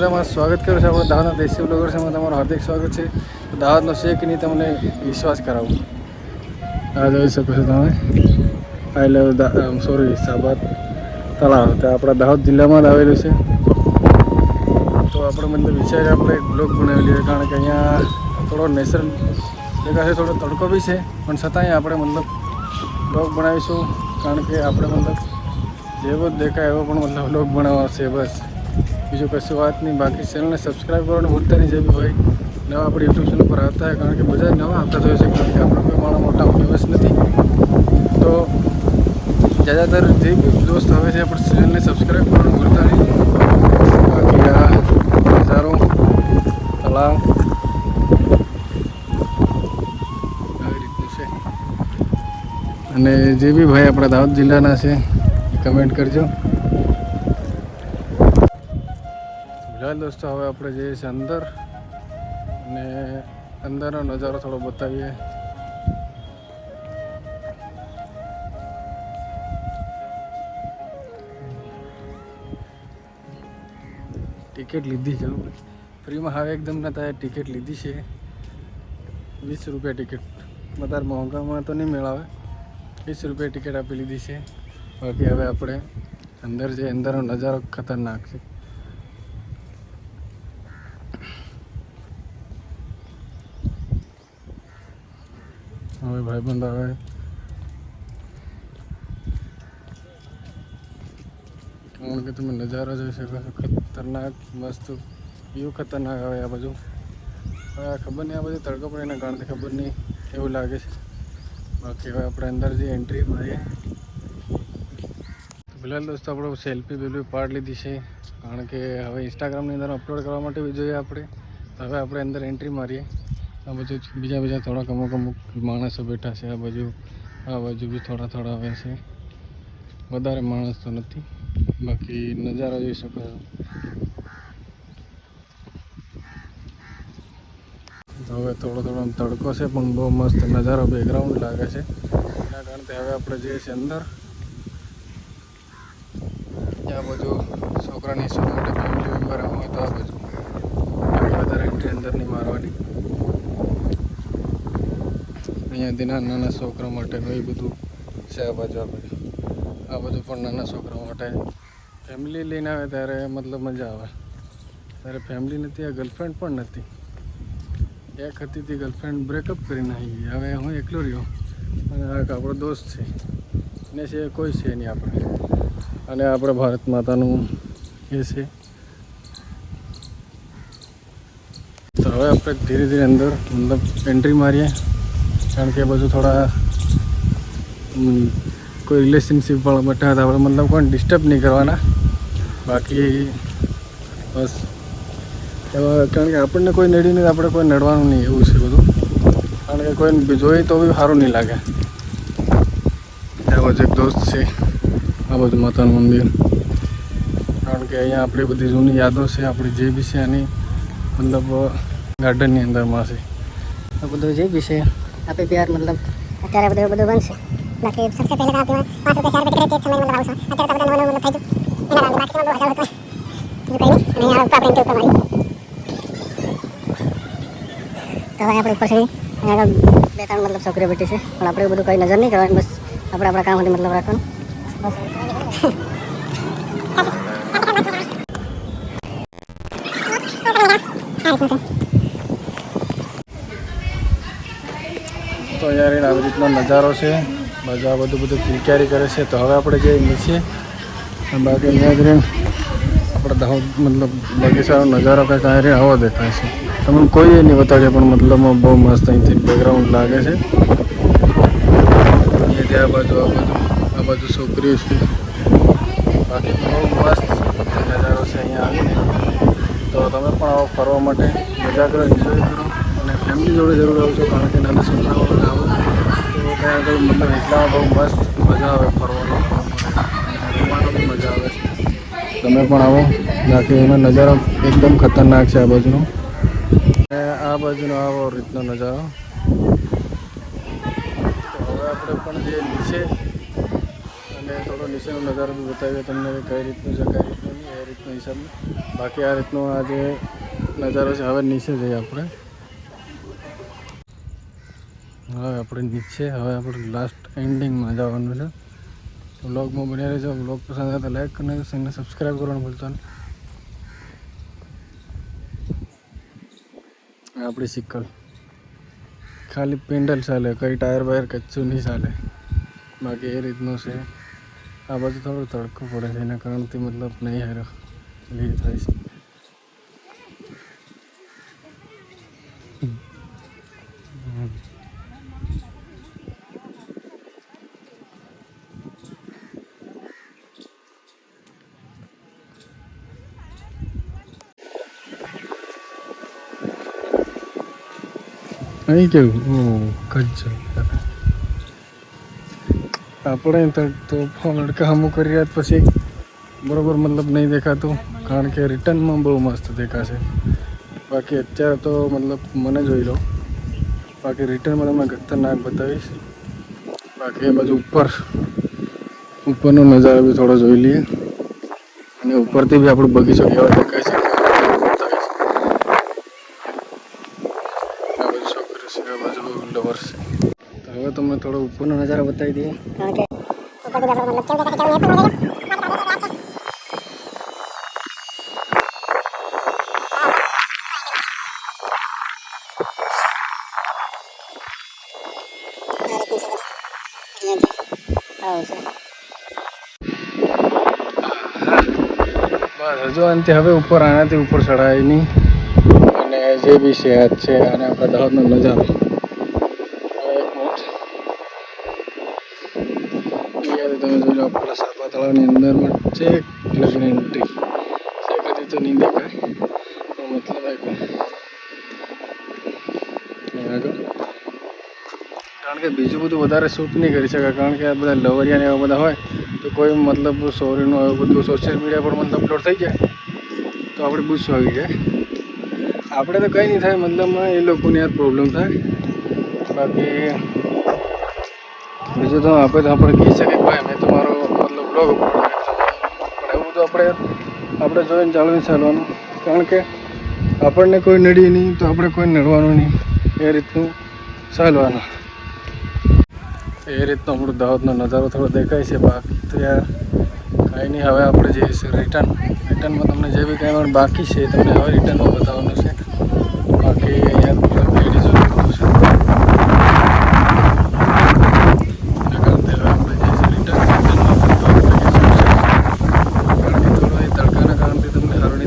તમારું સ્વાગત કરું છું. આપણે દાહોદના દેશી બ્લોગર છે. તમારું હાર્દિક સ્વાગત છે. તો દાહોદનો છે કે નહીં, તમને વિશ્વાસ કરાવું. આ જોઈ શકો છો તમે. આઈ એટલે સોરી સાબાદ તળાવ તો આપણા દાહોદ જિલ્લામાં જ આવેલું છે. તો આપણે મતલબ વિચારે આપણે એક બ્લોગ બનાવી લઈએ. કારણ કે અહીંયા થોડો નેચરલ દેખાશે છે, થોડો તડકો બી છે. પણ છતાંય આપણે મતલબ બ્લોગ બનાવીશું. કારણ કે આપણે મતલબ જેવો દેખાય એવો પણ મતલબ બ્લોગ બનાવવા છે. બસ. બીજું કશું વાત નહીં. બાકી ચેનલને સબસ્ક્રાઈબ કરવાનું ભૂલતા નહીં. જે બી હોય, નવા આપણે યુટ્યુબ ચેનલ પર આવતા હોય, કારણ કે બધા નવા આવતા થયો છે, કારણ કે આપણો કોઈ મારા મોટા ફેમસ નથી. તો જ્યાદાતર જે બી દોસ્ત આવે છે, આપણે ચેનલને સબસ્ક્રાઈબ કરવાનું ભૂલતા નહીં. બાકી આ નજારો તળાવ આવી રીતનું છે. અને જે બી ભાઈ આપણા દાહોદ જિલ્લાના છે કમેન્ટ કરજો. ફિલહાલ દોસ્તો, હવે આપણે જઈએ છીએ અંદર અને અંદરનો નજારો થોડો બતાવીએ. ટિકિટ લીધી છે ફ્રીમાં હવે એકદમ નતા ટિકિટ લીધી છે. વીસ રૂપિયા ટિકિટ. વધારે મોંઘામાં તો નહીં મેળાવે. વીસ રૂપિયા ટિકિટ આપી લીધી છે. બાકી હવે આપણે અંદર જે અંદરનો નજારો ખતરનાક છે. હવે ભાઈબંધ આવે. કારણ કે તમે નજારો જોઈ શકો છો, ખતરનાક, મસ્ત વ્યૂ ખતરનાક આવે આ બાજુ. હવે આ ખબર નહીં, આ બાજુ તડકો પડે એના કારણે ખબર નહીં, એવું લાગે છે. બાકી હવે આપણે અંદર જે એન્ટ્રી મારીએ તો ફિલહાલ દોસ્તો, આપણે સેલ્ફી બેલ્ફી પાડ લીધી છે. કારણ કે હવે ઇન્સ્ટાગ્રામની અંદર અપલોડ કરવા માટે બી જોઈએ આપણે. હવે આપણે અંદર એન્ટ્રી મારીએ. આ બાજુ બીજા બીજા થોડાક અમુક અમુક માણસો બેઠા છે. આ બાજુ આ બાજુ બી થોડા થોડા આવે છે. વધારે માણસ તો નથી. બાકી નજારો જોઈ શકો હવે થોડો થોડો તડકો છે, પણ બહુ મસ્ત નજારો બેકગ્રાઉન્ડ લાગે છે. એના કારણે હવે આપણે જઈએ છીએ અંદર. ત્યાં બાજુ છોકરાની માટે ફેમિલી મેમ્બર હોય તો આ બાજુ. વધારે એન્ટ્રી અંદર મારવાની. અહીંયાથી નાના નાના છોકરા માટેનું એ બધું છે આ બાજુ આ બાજુ આ બધું પણ નાના છોકરા માટે. ફેમિલી લઈને આવે ત્યારે મતલબ મજા આવે. ત્યારે ફેમિલી નથી આ ગર્લફ્રેન્ડ પણ નથી. એક હતી તે ગર્લફ્રેન્ડ બ્રેકઅપ કરીને આવી ગઈ હવે હું એકલો રહ્યો. અને આ આપણો દોસ્ત છે. એને છે કોઈ છે નહીં આપણે. અને આપણે ભારત માતાનું એ છે. તો હવે આપણે ધીરે ધીરે અંદર મતલબ એન્ટ્રી મારીએ. કારણ કે બધું થોડા કોઈ રિલેશનશિપ વાળા બેઠા હતા આપણે મતલબ કોઈને ડિસ્ટર્બ નહીં કરવાના. બાકી બસ. કારણ કે આપણને કોઈ નડી નહીં આપણે કોઈ નડવાનું નહીં, એવું છે બધું. કારણ કે કોઈ જોઈએ તો બી સારું નહીં લાગે. ત્યાં એક દોસ્ત છે, આ બાજુ માતાનું મંદિર. કારણ કે અહીંયા આપણી બધી જૂની યાદો છે, આપણી જે બી છે એની, મતલબ ગાર્ડનની અંદરમાં છે. આ બધું જે બી છે. આપે પ્યાર મતલબ. અત્યારે બધું બધું બનશે. બાકી સબસે પહેલા તો આપણે પાંચ રૂપિયા ચાર રૂપિયા તે સમય મતલબ આવશે અત્યારે તો બધા નવો નવું થઈ ગયું. એના બાકી બહુ હજાર હતો બીજું કંઈ નહીં અને આપણે ઇન્ટરવ્યુ તમારી તો હવે આપણે પછી અહીંયા બે ત્રણ મતલબ છોકરીઓ બેઠી છે. પણ આપણે બધું કંઈ નજર નહીં કરવાની. બસ આપણે આપણા કામ સુધી મતલબ રાખવાનું. બસ તો અહીંયા રહીને આવી રીતનો નજારો છે. બાજુ આ બધું બધું કિલકારી કરે છે. તો હવે આપણે જઈએ નીચે. બાકી અહીંયા આપણે દાહોદ, મતલબ બગીચાનો નજારો કંઈક અહીંયા રહીને આવો દેખાય છે. તમને કોઈ નહીં બતાડે પણ મતલબમાં બહુ મસ્ત અહીંથી બેકગ્રાઉન્ડ લાગે છે. ત્યાં બાજુ, આ બાજુ આ બાજુ છોકરીઓ છે. બાકી બહુ મસ્ત નજારો છે અહીંયા આવીને. તો તમે પણ આવો ફરવા માટે. મજા કરો એન્જોય કરો. અને ફેમિલી જોડે જરૂર આવજો, કારણ કે નાના છોકરાઓ આવો. ત્યાં આગળ મતલબ એટલા બહુ મસ્ત મજા આવે ફરવાનો રમવાનો મજા આવે છે તમે પણ આવો. બાકી એનો નજારો એકદમ ખતરનાક છે આ બાજુનો. આ બાજુનો આવો રીતનો નજારો. હવે આપણે પણ જે નીચે અને થોડો નીચેનો નજારો બી બતાવીએ, તમને કઈ રીતનું છે, કઈ રીતનું નહીં, એ રીતનો હિસાબ. બાકી આ રીતનો આ જે નજારો છે, હવે નીચે જઈએ આપણે. હવે આપણે નીચે હવે આપણે લાસ્ટ એન્ડિંગમાં જવાનું છે. બ્લોગમાં બન્યા રહેજો. બ્લોગ પસંદ આવે તો લાઈક કરી દેજો અને સબસ્ક્રાઈબ કરવાનું ભૂલતો નહીં. આપણી સિક્કલ. ખાલી પેન્ડલ ચાલે, કઈ ટાયર વાયર કચ્છું નહીં ચાલે. બાકી એ રીતનું છે. આ બાજુ થોડું તડકો પડે છે. એના કારણથી મતલબ નહીં હારો. એ થાય છે. અહીં કેવું? ઓ કચ્છ આપણે તો તોફાન લડકા કરી રહ્યા પછી બરોબર મતલબ નહીં દેખાતું, કારણ કે રિટર્નમાં બહુ મસ્ત દેખાશે. બાકી અત્યારે તો મતલબ મને જોઈ લો. બાકી રિટર્નમાં તમને ખતરનાક બતાવીશ. બાકી એ બાજુ ઉપર ઉપરનો નજારો બી થોડો જોઈ લઈએ. અને ઉપરથી બી આપણો બગીચો કેવો દેખાય છે આ બાજુ છોકરી છે આ બાજુ લવર છે તો હવે તમને થોડો ઉપરનો નજારો બતાવી દઈએ. હજુ અંતે હવે ઉપર આનાથી ઉપર ચડાય નહીં. અને જે બી આ છે અને આપણા દાહોદનો નજારો હવે એક મિનિટ લો પેલા સાપા તળાવની અંદરમાં છે લગીને એન્ટ્રી ચેકથી તો નહીં દેખાય. મતલબ કારણ કે બીજું બધું વધારે શૂટ નહીં કરી શકાય. કારણ કે આ બધા લવરિયા ને એવા બધા હોય, તો કોઈ મતલબ સોરીનું એવું બધું સોશિયલ મીડિયા પર મતલબ અપલોડ થઈ જાય, તો આપણે ગુસ્સો આવી જાય. આપણે તો કંઈ નહીં થાય મતલબમાં એ લોકોને યાર પ્રોબ્લેમ થાય. બાકી બીજું તો આપણે તો આપણે કહી શકીએ ભાઈ મેં તમારો બ્લોગ એવું તો આપણે આપણે જોઈને ચાલવી ચાલવાનું. કારણ કે આપણને કોઈ નડીએ નહીં, તો આપણે કોઈ નડવાનું નહીં. એ રીતનું ચાલવાનું. એ રીતનો આપણો દાહોદનો નજારો થોડો દેખાય છે. બાકી તો યાર કાંઈ નહીં. હવે આપણે જે છે રિટર્ન રિટર્નમાં તમને જે બી કાંઈ બાકી છે તમને હવે રિટર્નમાં બતાવવાનું છે. બાકી અહીંયા લેડીઝો બધું છે એના કારણે હવે આપણે જે છે રિટર્ન કારણ કે થોડો એ તડકાના કારણથી તમને સારું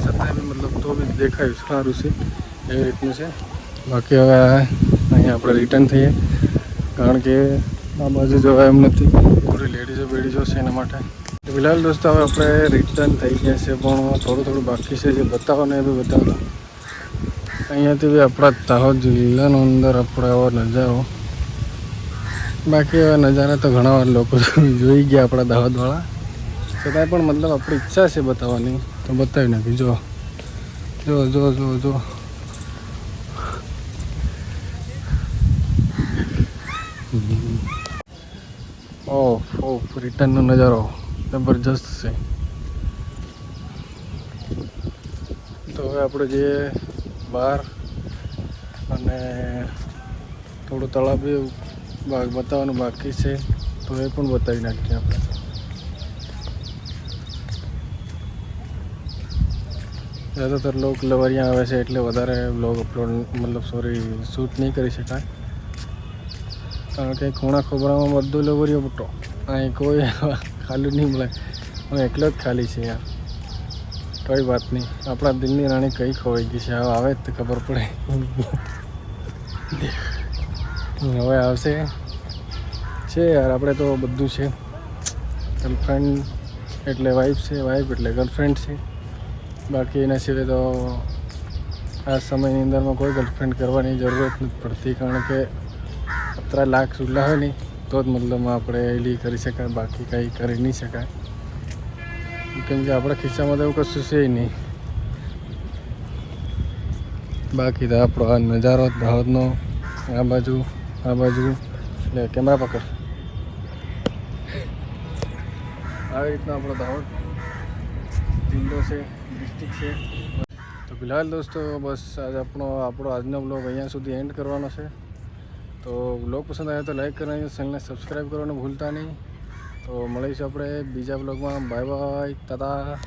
છતાંય બી મતલબ તો બી દેખાય સારું છે એવી રીતનું છે બાકી હવે અહીંયા આપણે રિટર્ન થઈએ કારણ કે આ બાજુ જવાય એમ નથી પૂરી લેડીઝો બેડીઝો છે એના માટે ફિલહાલ દોસ્તો હવે આપણે રિટર્ન થઈ ગયા છે પણ થોડું થોડું બાકી છે જે બતાવવાનું એ બી બતાવો અહીંયાથી બી આપણા દાહોદ જિલ્લાનો અંદર આપણે આવો નજારો બાકી એવા નજારા તો ઘણા લોકો જોઈ ગયા આપણા દાહોદવાળા છતાંય પણ મતલબ આપણી ઈચ્છા છે બતાવવાની તો બતાવી નાખી જો. જો જો જો જો. ઓફ ઓફ, રિટર્નનો નજારો જબરજસ્ત છે. તો હવે આપણે જે બહાર અને થોડું તળાવ બી બતાવવાનું બાકી છે. તો એ પણ બતાવી નાખીએ આપણે. જ્યાદાતર લોક લવરિયા આવે છે એટલે વધારે બ્લોગ અપલોડ મતલબ સોરી શૂટ નહીં કરી શકાય. કારણ કે ખૂણા ખોબરામાં બધું લવરિયો પટો અહીં કોઈ ખાલી નહીં મળે. અમે એકલો જ ખાલી છે યાર. કોઈ વાત નહીં. આપણા દિલની રાણી કઈ ખોવાઈ ગઈ છે. હવે આવે તો ખબર પડે. હવે આવશે. છે યાર, આપણે તો બધું છે. ગર્લફ્રેન્ડ એટલે વાઈફ છે વાઈફ એટલે ગર્લફ્રેન્ડ છે. બાકી એના સિવાય તો આ સમયની અંદરમાં કોઈ ગર્લફ્રેન્ડ કરવાની જરૂરત નથી પડતી, કારણ કે અત્યારે લાખ સુલ્લા હોય ને, તો જ મતલબમાં આપણે એલી કરી શકાય, બાકી કંઈ કરી નહીં શકાય. કેમ કે આપણા ખિસ્સામાં તો એવું કશું છે નહીં. બાકી તો આપણો આ નજારો દાહોદનો આ બાજુ આ બાજુ એટલે કેમેરા પકડ. આવી રીતના આપણો દાહોદ જિલ્લો છે. ઠીક છે. તો ફિલહાલ દોસ્તો, બસ આજ આપણો આપણો આજનો બ્લોગ અહીંયા સુધી એન્ડ કરવાનો છે. તો બ્લોગ પસંદ આવ્યો તો લાઈક કરવાની ચેનલને સબસ્ક્રાઈબ કરવાનું ભૂલતા નહીં. તો મળીશું આપણે બીજા બ્લોગમાં બાય બાય તાતા